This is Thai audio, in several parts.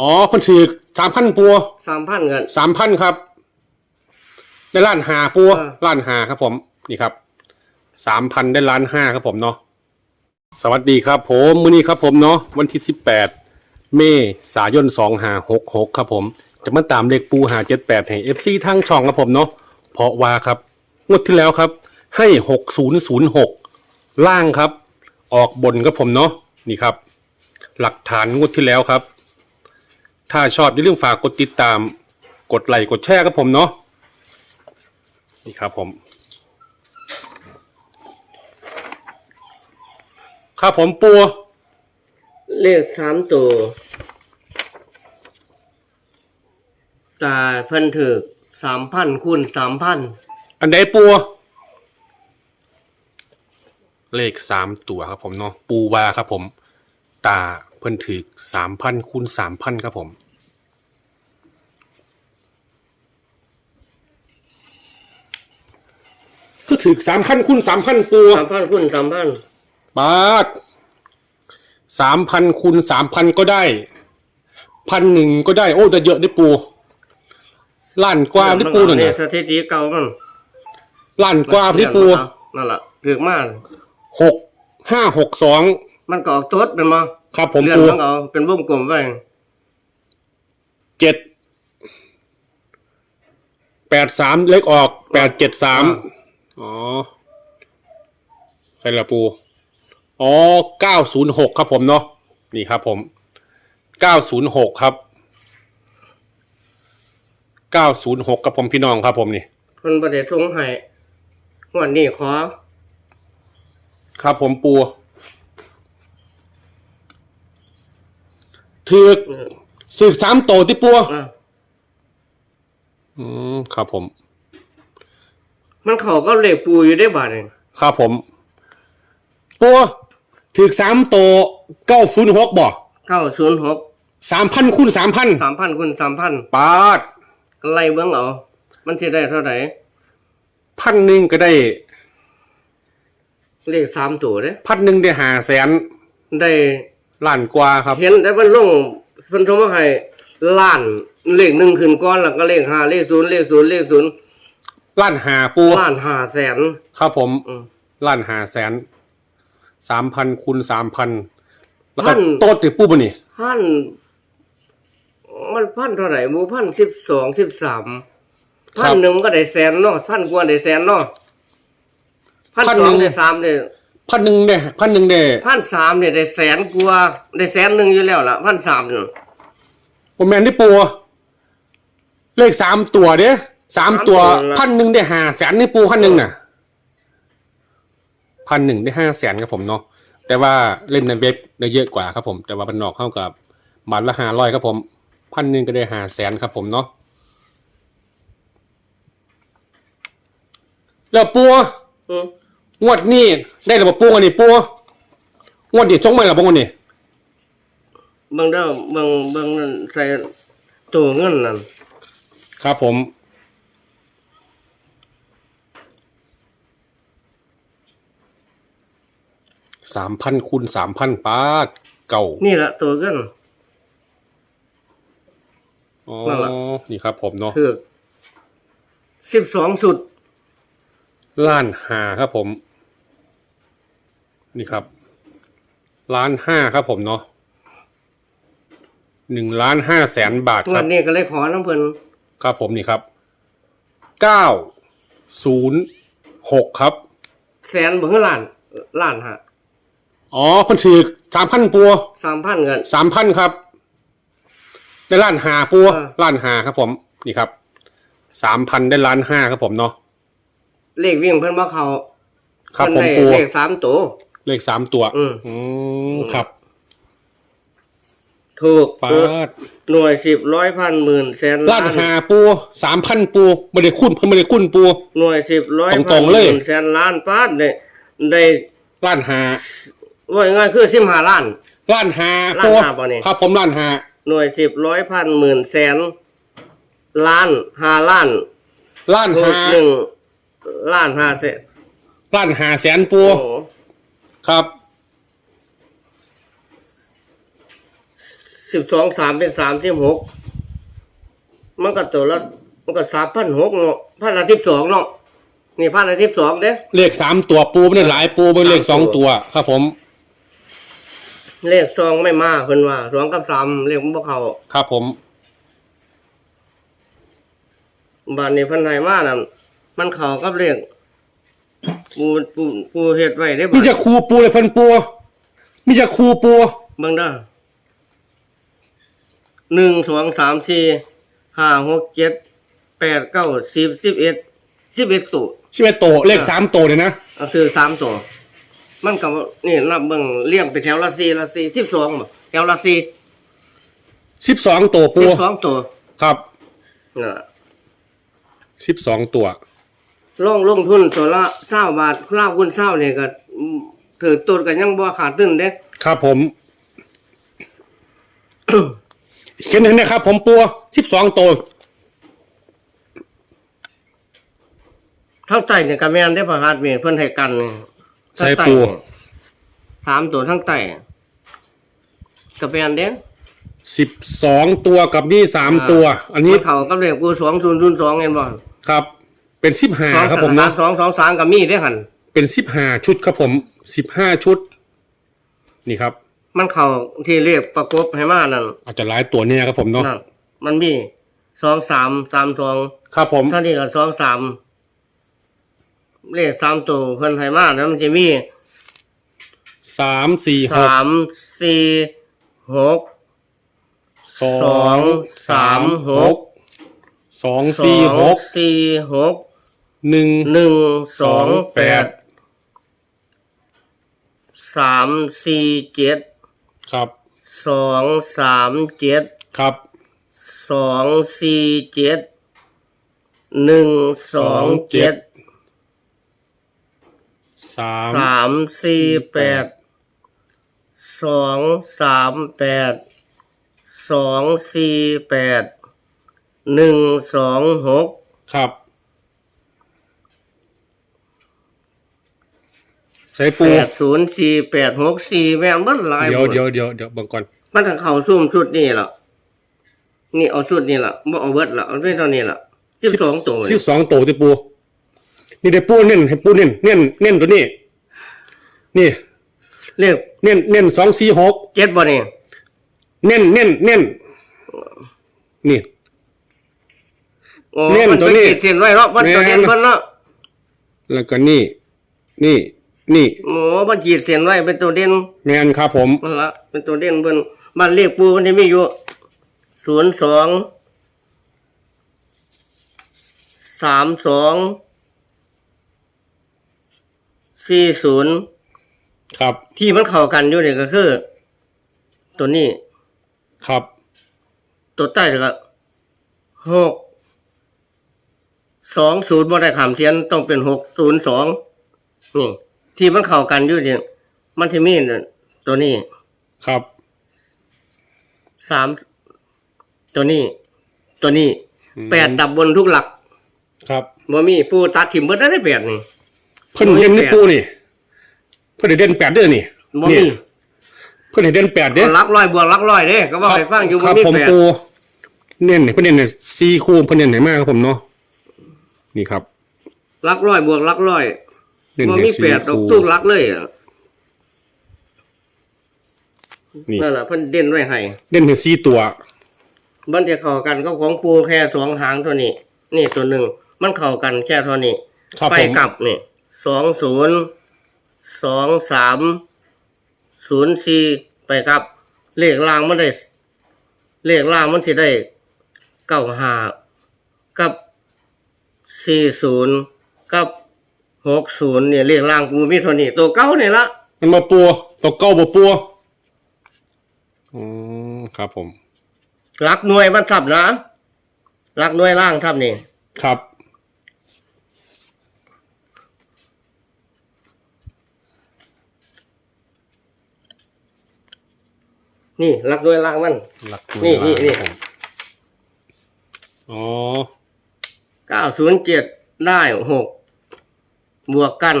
อ๋อคนถือสามพันปูสามพันกันสามพันครับได้ล้านหาปูอ่า ล้านหาครับ ผมนี่ครับสามพันได้ล้านห้าครับผมเนาะสวัสดีครับ ผมมื้อนี้ครับ ผมเนาะวันที่สิบแปดเมษายนสองหาหกหกครับ ผมจะมาตามเลขปูหาเจ็ดแปดให้เอฟซีทางช่องครับผมเนาะเพราะว่าครับงวดที่แล้วครับ ให้หกศูนย์ศูนย์หกล่างครับ ออกบนครับผมเนาะนี่ครับ หลักฐานงวดที่แล้วครับ ถ้าชอบอย่าลืมฝากกดติดตาม กดไลค์กดแชร์ครับผมเนาะนี่ครับผมครับผมปัวเลขสามตัว ตาเพิ่นถือสามพันคูณสามพันอันใดปัวเลขสามตัวครับผมเนาะปูวาครับผม ตาเพิ่นถือสามพันคูณสามพันครับผม ถือสามพันคูณสามพันปัวสามพันคูณสามพันบาทสามพันคูณสามพันก็ได้พันหนึ่งก็ได้ โอ้แต่เยอะได้ปูล้านกว่าได้ปูหน่อยเนี่เนี่ยสถิติเก่ามันล้านกว่าได้ปูนั่นแหละถือมากหกห้าหกสองมันก็ออกโต๊ดเป็นมาครับผมเลื่อนปูมันก็เอาเป็นวงกลมไว้เจ็ดแปดสามเล็กออกแปดเจ็ดสาม อ๋อใครละปู อ๋อเก้าศูนย์หกครับผมเนาะ นี่ครับผมเก้าศูนย์หกครับเก้าศูนย์หกครับผมพี่น้องครับผมนี่เพิ่นบ่ได้ทงให้งวดนี้ขอ ครับผมปูถือกสืกสามโตที่ปัวอะ อืมครับผม มันเข้าก็เลขปูอยู่ได้บาดนี่ครับผมปัวถือกสามโตเก้าศูนย์หกบ่906สามพันคูณสามพัน3,000คูณ3,000ปาดไล่เบิ่งเอามันสิได้เท่าไหร่พันหนึ่งก็ได้เลขสามตัวเด้พันหนึ่งได้หาแสนได้ล้านกว่าครับ เห็นแต่มันลงเพิ่นโทรมาให้ล้านเลขหนึ่งขึ้นก่อนแล้วก็เลขห้าเลขศูนย์เลขศูนย์เลขศูนย์ ล้านหาปูล้านห้าแสนครับผมอืมล้านหาแสนสามพันคูณสามพันแล้วก็พันโต๊ดติปูบ่นี่พันมันพันเท่าไหร่หมูพันสิบสองสิบสามพันหนึ่งมันก็ได้แสนเนาะพันกว่าได้แสนเนาะพันสองได้สามได้พันหนึ่งได้พันหนึ่งได้พันสามเนี่ยได้แสนกว่าได้แสนหนึ่งอยู่แล้วล่ะพันสามเนี่ยผมแมนที่ปูเลขสามตัวเด้ สามตัวพันหนึ่งได้หาแสนนี่ปูพันหนึ่งน่ะพันหนึ่งได้ห้าแสนครับผมเนาะแต่ว่าเล่นในเว็บได้เยอะกว่าครับผม แต่ว่ามันนอกเข้ากับบาทละห้าร้อยครับผมพันหนึ่งก็ได้หาแสนครับผมเนาะแล้วปูอืมงวดนี้ได้ระบบปูกันนี่ปูงวดนี้จงมาระบบกันนี่เบิ่งเด้อเบิ่งเบิ่งนั่นใส่ตัวเงินนั่นครับผม สามพันคูณสามพันปาทเก่านี่แหละตัวเงินอ๋อ นั่นล่ะ นี่ครับผมเนาะคือสิบสองสุด ล้านห้าครับผม นี่ครับ ล้านห้าครับผมเนาะหนึ่งล้านห้าแสนบาทงควรัดบนี้ก็เลยขอน้ำเพิ่นครับผมนี่ครับเก้าศูนย์หกครับ แสนบ่คือล้านล้านฮะ อ๋อคนถือสามพันปัวสามพันเงิน สามพันครับได้ล้านหาปัวอ่า ล้านหาครับ ผมนี่ครับสามพันได้ล้านห้าครับผมเนาะเลขวิ่งเพิ่นบ่เข้าครับผเพิ่มนได้ปัวเลขสามตัว เลขสามตัว อืม อืมครับถูกปาดหน่วยสิบร้อยพันหมื่นแสนล้านหาปัวสามพันปัวไม่ได้คุ้นเพิ่นไม่ได้คุ้นปัว หน่วยสิบร้อยตพัรนงหๆเลย มื่นแสนล้านปาดได้ได้ล้านหา ว่าง่ายๆคือสิบห้าล้าน ล้านหาล้านปัวหาบ่นี่ครับผมล้านหาหน่วยสิบร้อยพันหมื่นแสนล้านห้าล้านล้านถูกหาหนึ่งล้านห้าแสนล้านหาแสนปัวโอ้โหครับ สิบสองสามเป็นสามสิบหกมันก็ตัวละมันก็สามพันหกเนาะพันละสิบสองเนาะนี่พันละสิบสองเด้ เลขสามตัวปูไม่ได้หลายปูเป็นเลขสองตัว ครับผม เลขซองไม่มาเพิ่นว่าสองกับสามเลขมันบ่เข้าครับผม บ้านนี้เพิ่นให้มานั่นมันเข้ากับเลขปูปูปูเฮ็ดไว้ได้มีบ่จะครูปูเลยเพิ่นปูมีจะครูปูเบิ่งเด้อหนึ่งสองสามสี่ห้าหกเจ็ดแปดเก้าสิบสิบเอ็ดสิบเอ็ดตัวชิเวโตวเลขสามตัวเลยนะ เอาซื้อสามตัว มันก็นี่นับเบิ่งเรียงไปแถวละสี่ละสี่สิบสองบ่แถวละสี่สิบสองตัวปูสิบสองตัวครับน่ะสิบสองตัวลงลงทุนตัวละเศร้าบาทคราวคุณเศร้าเนี่ยก็อืมถือตัวกันยังบ่ขาดตึ้นเด้ครับผม เขียนเห็นนะครับ ผมปูสิบสองตัวทั้งใต้เนี่ยก็แม่นได้ประหารเมีเพิ่นให้กันนี่ ใส่ทั้งปูเนี่ยสามตัวทั้งใต้ก็แม่นเด้สิบสองตัวกับนี่สามตัว อันนี้มันเข้ากับเลขกู2002เห็นบ่ครับ เป็นสิบห้าสองครับสผมามเนาะสองสองสามก็มีเด้หั่นเป็นสิบห้าชุดครับผมสิบห้าชุด นี่ครับ มันเข้าที่เลขประกบให้มานั่นอาจจะหลายตัวเนี่ยครับผมเนาะนั่นมันมี23 32ครับผมท่านี้ก็23 เลขสามตัวเพิ่นให้มาแล้วมันจะมีสามสี่หกสามสี่หกสอสองงสามหกสองสอสี่งหกสี่หกหนึ่งหนึ่งสองแปดสามสี่เจ็ดครับสองสามเจ็ดครับสองสี่เจ็ดหนึ่งสองเจ็ด สามสามสี่แปดสองสามแปดสองสี่แปดหนึ่งสองหกครับ ใส่แปปูดศูนย์สี่แปดหกสี่แม่นมันหลายเดี๋ยวหมเดี๋ยวเดี๋ยวเดี๋ยวเบังก่อน มันถึงเข่าซุ่มชุดนี่ล่ะนี่เอาชุดนี่ล่ะบ่เอาเบิดล่ะเอาเป็นตอนนี้ล่ะสิบสองตัวสิบสองตัวที่ปู นี่ได้ปูเน้นให้ปูเน้นเน้นเน้นตัวนี้ นี่ เลขเน้นเน้นสองสี่หกเจ็ดบ่นี่เน้นเน้นเน้นนี่ โอ้เน้นมันตัวเป็นนี้ขีดเส้นไว้เนาะมันตัวเด่นแม่นเพิ่นเนาะแล้วก็นี่ นี่ นี่โอ้มันขีดเส้นไว้เป็นตัวเด่นแมนครับผม มันละเป็นตัวเด่นเพิ่นบ้านเลขปูมันจะมีอยู่ศูนย์สองสามสอง สี่ศูนย์ครับ ที่มันเข้ากันอยู่นี่ก็คือ ตัวนี้ ครับ ตัวใต้ก็หกสองศูนย์บ่ได้ขามเทียนต้องเป็นหกศูนย์สองนี่ที่มันเข้ากันอยู่เนี่ยมันที่มีเนี่ยตัวนี้ ครับสามตัวนี้ ตัวนี้อืมแปดดับบนทุกหลัก ครับบ่มีผู้ตัดถิ่มเบิดได้แปดนี่ เพิ่นเด่นนี่ปูนี่ เพิ่นให้เด่นแปดเด้อนี่บ่นี่มีเพิ่นให้เด่นแปดเด้อเอาหลักร้อยบวกหลักร้อยเด้ก็ว่าให้ฟังอยู่คบ่รับมีผมแปดปูเน้นเพิ่นเน้นสี่คู่เพิ่นเน้นไหนมากครับผมเนาะนี่ครับหลักร้อยบวกหลักร้อยเน้นบ่ให้มีแปสี่ดดอกคู่ทุกหลักเลยอะนี่นั่นล่ะเพิ่นเด่นไว้ให้เน้นให้สี่ตัว มันจะเข้ากันก็ของปูแค่สองหางเท่านี้ นี่ตัวหนึ่งมันเข้ากันแค่เท่านี้ ครับไปผมกลับนี่ สองศูนย์สองสามศูนย์สี่ไปกลับ เลขล่างมันได้ เลขล่างมันสิได้เก้าห้ากับสี่ศูนย์กับหกศูนย์เนี่ยเลขล่างกูมีเท่านี้ตัวเก้าเนี่ยละมันมาปัวตัวเก้าบ่ปัวอืมครับผมหลักหน่วยมันทับนะหลักหน่วยล่างทับนี่ ครับ นี่หลักหน่วยล่างมัน หลักนี่นี่นี่ ครับผมอ๋อเก้าศูนย์เจ็ดได้หกบวกกัน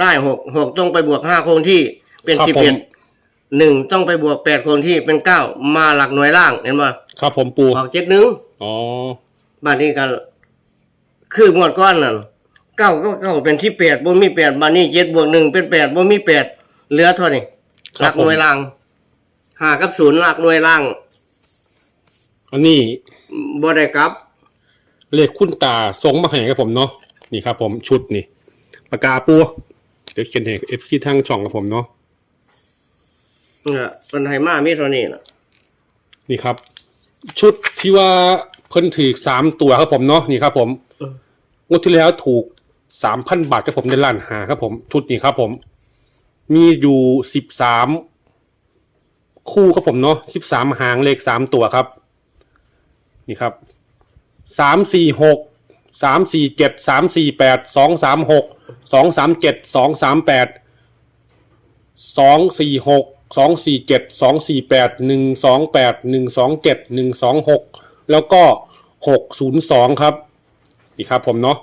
ได้หกหกต้องไปบวกห้าคงที่เป็นครับสิบผเอ็มดหนึ่งต้องไปบวกแปดคนที่เป็นเก้ามาหลักหน่วยล่างเห็นป่ะครับผมปูออกเจ็ดหนึ่งอ๋อบ้านนี้กันคืองวดก้อนนั่นเก้าก็เก้าเป็นที่แปดบ่มีแปดบ้านนี้เจ็ดบวกหนึ่งเป็นแปดบ่มีแปดเหลือเท่านี้หลักหน่วยล่าง ห้ากับศูนย์หลักหน่วยล่างอันนี้บ่ได้กลับ เลขคุณตาส่งมาให้ครับผมเนาะนี่ครับ ผมชุดนี่ปากกาปูเดี๋ยวเขียนให้เอฟซีทางช่องกับผมเนาะเนี่ยเป็นไฮมามีเท่านี้นะนี่ครับ ชุดที่ว่าเพิ่นถือสามตัวครับผมเนาะนี่ครับ ผมงวดที่แล้วถูกสามพันบาทครับผมในร้านหาครับผม ชุดนี้ครับ ผม มีอยู่สิบสาม คู่ครับผมเนาะสิบสามหางเลขสามตัวครับ นี่ครับสามสี่หกสามสี่เจ็ดสามสี่แปดสองสามหกสองสามเจ็ดสองสามแปดสองสี่หกสองสี่เจ็ดสองสี่แปดหนึ่งสองแปดหนึ่งสองเจ็ดหนึ่งสองหกแล้วก็หกศูนย์สองครับนี่ครับผมเนาะ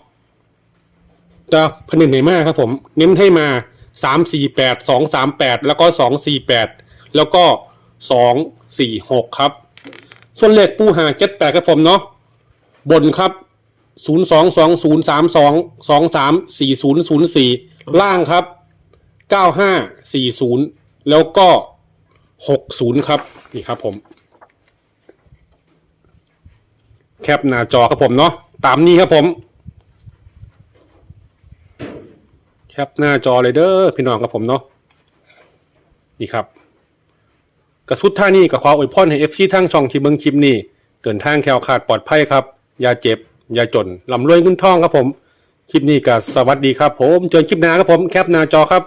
จะผนึกไหนมากครับผม เน้นให้มาสามสี่แปดสองสามแปดแล้วก็สองสี่แปดแล้วก็ สองสี่หกครับ ส่วนเลขปูหาเจ็ดแปดครับผมเนาะบนครับศูนย์สองสองศูนย์สามสองสองสามสี่ศูนย์ศูนย์สี่ล่างครับเก้าห้าสี่ศูนย์แล้วก็หกศูนย์ครับนี่ครับผม แคปหน้าจอครับผมเนาะตามนี้ครับผม แคปหน้าจอเลยเด้อพี่น้องครับผมเนาะนี่ครับ กระสุดท่านี้กับความอวยพรให้เอฟซีทั้งช่องที่เบิ่งคลิปนี้เดินทางแคล้วคลาดปลอดภัยครับ อย่าเจ็บ อย่าจนลำรวยเงินทองครับผม คลิปนี้ก็สวัสดีครับผม เจอคลิปหน้าครับผม แคปหน้าจอครับ